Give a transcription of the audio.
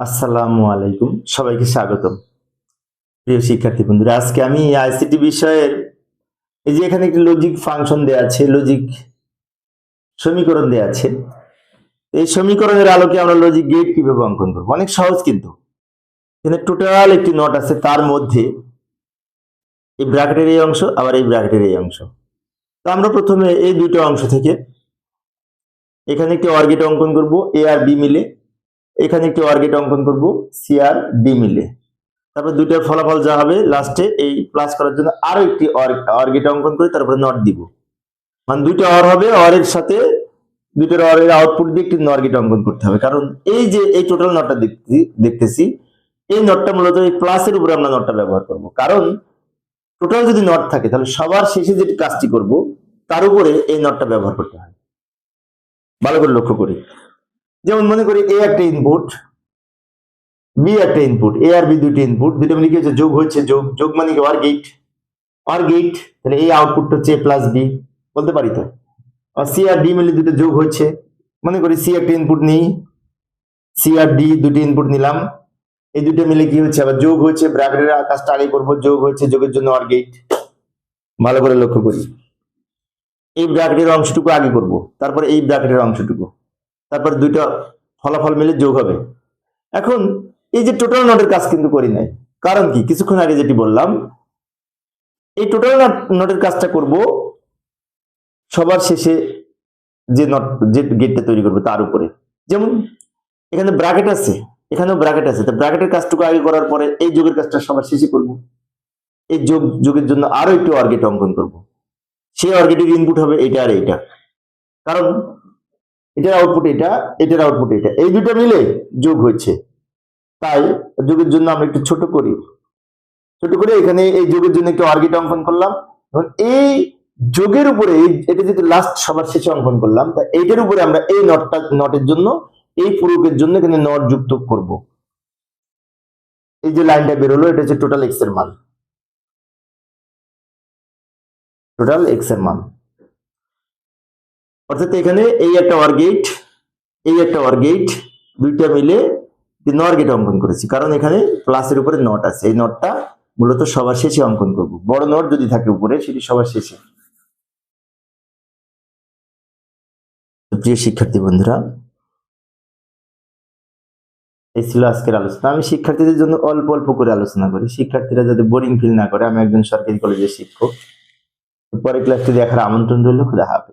আসসালামু আলাইকুম। সবাইকে স্বাগতম। প্রিয় শিক্ষার্থী বন্ধুরা, আজকে আমি আইসিটি বিষয়ের এই যে এখানে একটি লজিক ফাংশন দেওয়া আছে লজিক সমীকরণ দেওয়া আছে, এই সমীকরণের আলোকে আমরা লজিক গেট কীভাবে অঙ্কন করব? অনেক সহজ কিন্তু। এখানে টোটাল একটি নট আছে, তার মধ্যে এই ব্র্যাকেটের এই অংশ, আবার এই ব্র্যাকেটের এই অংশ। তো আমরা প্রথমে এই দুটো অংশ থেকে এখানে একটি অর্গেট অঙ্কন করব এ আর বি মিলে। এখানে একটি অর্গেট অঙ্কন করব সি আর ডি মিলে তারপর দুইটার ফলাফল যা হবে লাস্টে এই প্লাস করার জন্য আরও একটি অর্গেট অঙ্কন করে তারপরে নট দিব। মানে দুইটা অর হবে অরের সাথে দুইটার অরের আউটপুট দিয়ে একটি নর্গেট অঙ্কন করতে হবে। কারণ এই যে এই টোটাল নটটা দেখতেছি দেখতেছি, এই নটটা মূলত এই প্লাসের উপরে আমরা নটটা ব্যবহার করব। কারণ টোটাল যদি নট থাকে, তাহলে সবার শেষে যে কাজটি করব, তার উপরে এই নটটা ব্যবহার করতে হয়। ভালো করে লক্ষ্য করি। যেমন মনে করি এ একটা ইনপুট বি একটা ইনপুট এ আর বি দুটি ইনপুট দুটো মিলে কি হচ্ছে? যোগ হচ্ছে, যোগ যোগ মানে কি? আর গেট আর গেট তাহলে এই আউটপুটটা হচ্ছে এ প্লাস বি বলতে পারি তো? আর সি আর ডি মিলে দুটো যোগ হচ্ছে, মনে করি সি একটা ইনপুট নিই সি আর ডি দুটি ইনপুট নিলাম, এই দুটো মিলে কি হচ্ছে? আবার যোগ হচ্ছে, ব্র্যাকেটের কাজটা আগে করব, যোগ হচ্ছে, যোগের জন্য আর গেট ভালো করে লক্ষ্য করি। এই ব্র্যাকেটের অংশটুকু আগে করব, তারপরে এই ব্র্যাকেটের অংশটুকু। তারপর দুইটা ফলাফল মিলে যোগ হবে। এখন এই যে টোটাল নোটের কাজ কিন্তু করি নাই। কারণ কি? কিছুক্ষণ আগে যেটি বললাম, এই টোটাল নোটের কাজটা করব সবার শেষে যে নট যে গেটটা তৈরি করবে তার উপরে। যেমন এখানে ব্র্যাকেট আছে, এখানেও ব্র্যাকেট আছে। তো ব্র্যাকেটের কাজটুকু আগে করার পরে এই যোগের কাজটা সবার শেষে করব। এই যোগ, যোগের জন্য আরও একটু অর্গেট অঙ্কন করব। সেই অর্গেটের ইনপুট হবে এটা আর এইটা। কারণ এটার আউটপুট এটা, এটার আউটপুট এটা। এই দুটো মিলে যোগ হচ্ছে তাই যোগের জন্য আমরা একটু ছোট করি। ছোট করে এখানে এই যোগের জন্য একটু অর্গেট অঙ্কন করলাম। এবং এই যোগের উপরে এটা যদি লাস্ট সবার শেষে অঙ্কন করলাম, তা এইটার উপরে আমরা এই নটটা নটের জন্য, এই পুরুকের জন্য এখানে নট যুক্ত করব। এই যে লাইনটা বেরোলো এটা হচ্ছে টোটাল এক্সের মান। টোটাল এক্সের মান। অর্থাৎ এখানে এই একটা অর্গেট এই একটা অর্গেট দুইটা মিলে নর্গেট অঙ্কন করেছি। কারণ এখানে প্লাসের উপরে নট আছে। এই নটটা মূলত সবার শেষে অঙ্কন করব। বড় নট যদি থাকে উপরে, সেটি সবার শেষে। প্রিয় শিক্ষার্থী বন্ধুরা, এই ছিল আজকের আলোচনা। আমি শিক্ষার্থীদের জন্য অল্প অল্প করে আলোচনা করি। শিক্ষার্থীরা যাতে বোরিং ফিল না করে, আমি একজন সরকারি কলেজের শিক্ষক। পরে ক্লাসটি দেখার আমন্ত্রণ রইল। খুদা হাফেজ।